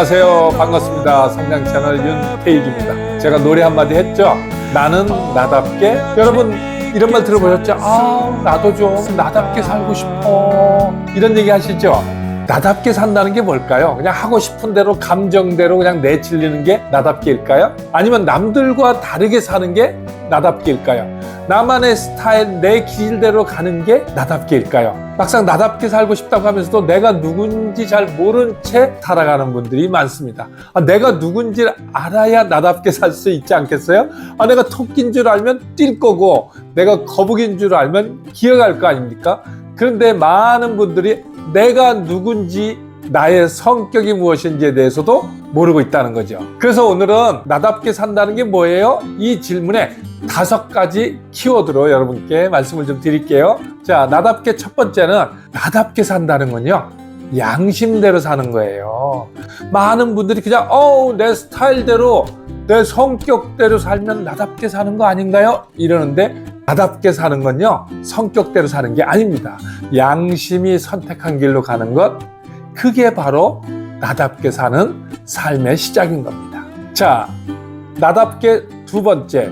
안녕하세요. 반갑습니다. 성장 채널 윤태익입니다. 제가 노래 한마디 했죠? 나는 나답게. 여러분, 이런 말 들어보셨죠? 아, 나도 좀 나답게 살고 싶어. 이런 얘기 하시죠? 나답게 산다는 게 뭘까요? 그냥 하고 싶은 대로 감정대로 그냥 내질리는 게 나답게일까요? 아니면 남들과 다르게 사는 게 나답게일까요? 나만의 스타일, 내 길대로 가는 게 나답게일까요? 막상 나답게 살고 싶다고 하면서도 내가 누군지 잘 모른 채 살아가는 분들이 많습니다. 아, 내가 누군지 알아야 나답게 살 수 있지 않겠어요? 아, 내가 토끼인 줄 알면 뛸 거고, 내가 거북인 줄 알면 기어갈 거 아닙니까? 그런데 많은 분들이 내가 누군지 나의 성격이 무엇인지에 대해서도 모르고 있다는 거죠. 그래서 오늘은 나답게 산다는 게 뭐예요? 이 질문에 다섯 가지 키워드로 여러분께 말씀을 좀 드릴게요. 자, 나답게 첫 번째는 나답게 산다는 건요. 양심대로 사는 거예요. 많은 분들이 그냥 어우 내 스타일대로 내 성격대로 살면 나답게 사는 거 아닌가요? 이러는데 나답게 사는 건요. 성격대로 사는 게 아닙니다. 양심이 선택한 길로 가는 것 그게 바로 나답게 사는 삶의 시작인 겁니다. 자, 나답게 두 번째,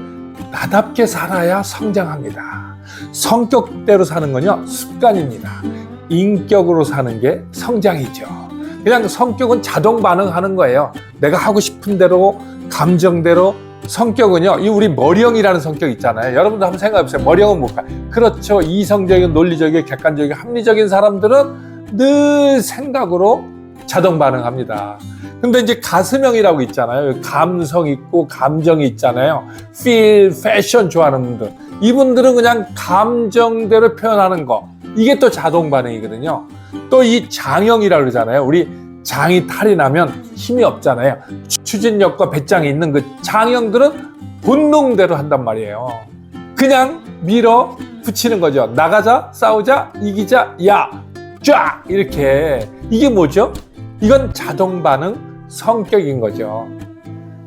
나답게 살아야 성장합니다. 성격대로 사는 건요, 습관입니다. 인격으로 사는 게 성장이죠. 그냥 성격은 자동 반응하는 거예요. 내가 하고 싶은 대로, 감정대로, 성격은요, 이 우리 머리형이라는 성격 있잖아요. 여러분도 한번 생각해 보세요. 머리형은 뭘까? 그렇죠. 이성적인, 논리적인, 객관적인, 합리적인 사람들은 늘 생각으로 자동 반응합니다. 근데 이제 가슴형이라고 있잖아요. 감성 있고 감정이 있잖아요. feel, fashion 좋아하는 분들. 이분들은 그냥 감정대로 표현하는 거. 이게 또 자동 반응이거든요. 또 이 장형이라고 그러잖아요. 우리 장이 탈이 나면 힘이 없잖아요. 추진력과 배짱이 있는 그 장형들은 본능대로 한단 말이에요. 그냥 밀어 붙이는 거죠. 나가자, 싸우자, 이기자, 야, 쫙! 이렇게. 이게 뭐죠? 이건 자동 반응 성격인 거죠.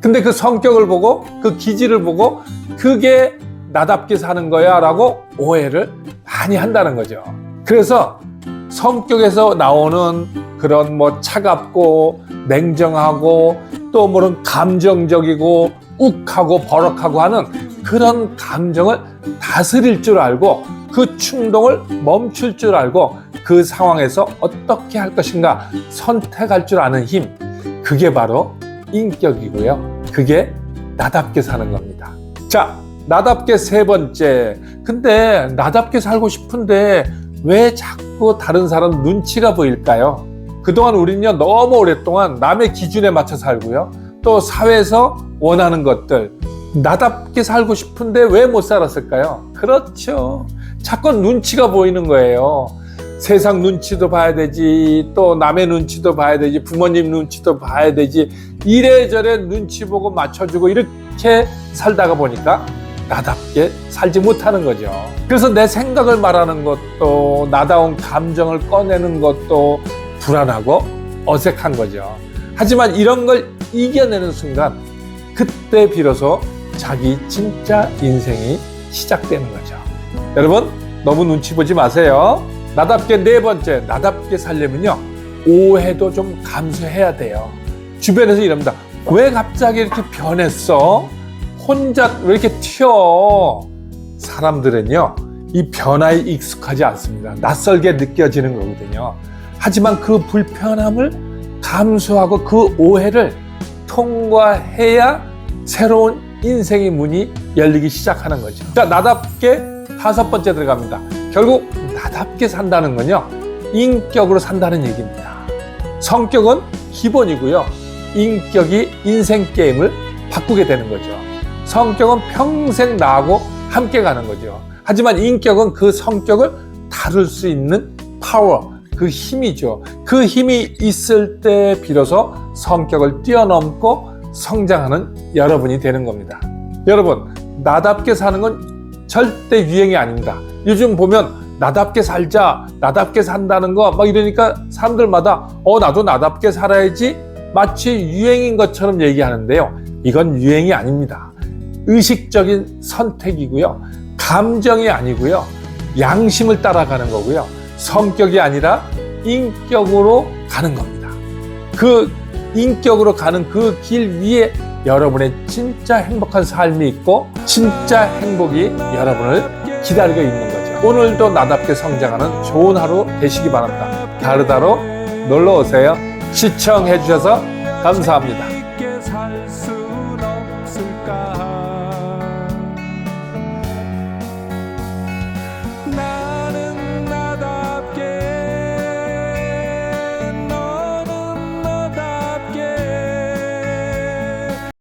근데 그 성격을 보고 그 기질을 보고 그게 나답게 사는 거야 라고 오해를 많이 한다는 거죠. 그래서 성격에서 나오는 그런 뭐 차갑고 냉정하고 또 뭐는 감정적이고 욱하고 버럭하고 하는 그런 감정을 다스릴 줄 알고 그 충동을 멈출 줄 알고 그 상황에서 어떻게 할 것인가 선택할 줄 아는 힘 그게 바로 인격이고요. 그게 나답게 사는 겁니다. 자, 나답게 세 번째. 근데 나답게 살고 싶은데 왜 자꾸 다른 사람 눈치가 보일까요? 그동안 우리는요, 너무 오랫동안 남의 기준에 맞춰 살고요. 또 사회에서 원하는 것들. 나답게 살고 싶은데 왜 못 살았을까요? 그렇죠. 자꾸 눈치가 보이는 거예요. 세상 눈치도 봐야 되지, 또 남의 눈치도 봐야 되지, 부모님 눈치도 봐야 되지, 이래저래 눈치 보고 맞춰주고 이렇게 살다가 보니까 나답게 살지 못하는 거죠. 그래서 내 생각을 말하는 것도, 나다운 감정을 꺼내는 것도 불안하고 어색한 거죠. 하지만 이런 걸 이겨내는 순간, 그때 비로소 자기 진짜 인생이 시작되는 거죠. 여러분, 너무 눈치 보지 마세요. 나답게 네 번째, 나답게 살려면요. 오해도 좀 감수해야 돼요. 주변에서 이럽니다. 왜 갑자기 이렇게 변했어? 혼자 왜 이렇게 튀어? 사람들은요, 이 변화에 익숙하지 않습니다. 낯설게 느껴지는 거거든요. 하지만 그 불편함을 감수하고 그 오해를 통과해야 새로운 인생의 문이 열리기 시작하는 거죠. 자, 나답게 다섯 번째 들어갑니다. 결국 나답게 산다는 건요, 인격으로 산다는 얘기입니다. 성격은 기본이고요, 인격이 인생 게임을 바꾸게 되는 거죠. 성격은 평생 나하고 함께 가는 거죠. 하지만 인격은 그 성격을 다룰 수 있는 파워, 그 힘이죠. 그 힘이 있을 때 비로소 성격을 뛰어넘고 성장하는 여러분이 되는 겁니다. 여러분, 나답게 사는 건 절대 유행이 아닙니다. 요즘 보면 나답게 살자, 나답게 산다는 거 막 이러니까 사람들마다 어, 나도 나답게 살아야지 마치 유행인 것처럼 얘기하는데요. 이건 유행이 아닙니다. 의식적인 선택이고요. 감정이 아니고요. 양심을 따라가는 거고요. 성격이 아니라 인격으로 가는 겁니다. 그 인격으로 가는 그 길 위에 여러분의 진짜 행복한 삶이 있고 진짜 행복이 여러분을 기다리고 있는 거죠. 오늘도 나답게 성장하는 좋은 하루 되시기 바랍니다. 다르다로 놀러 오세요. 시청해 주셔서 감사합니다.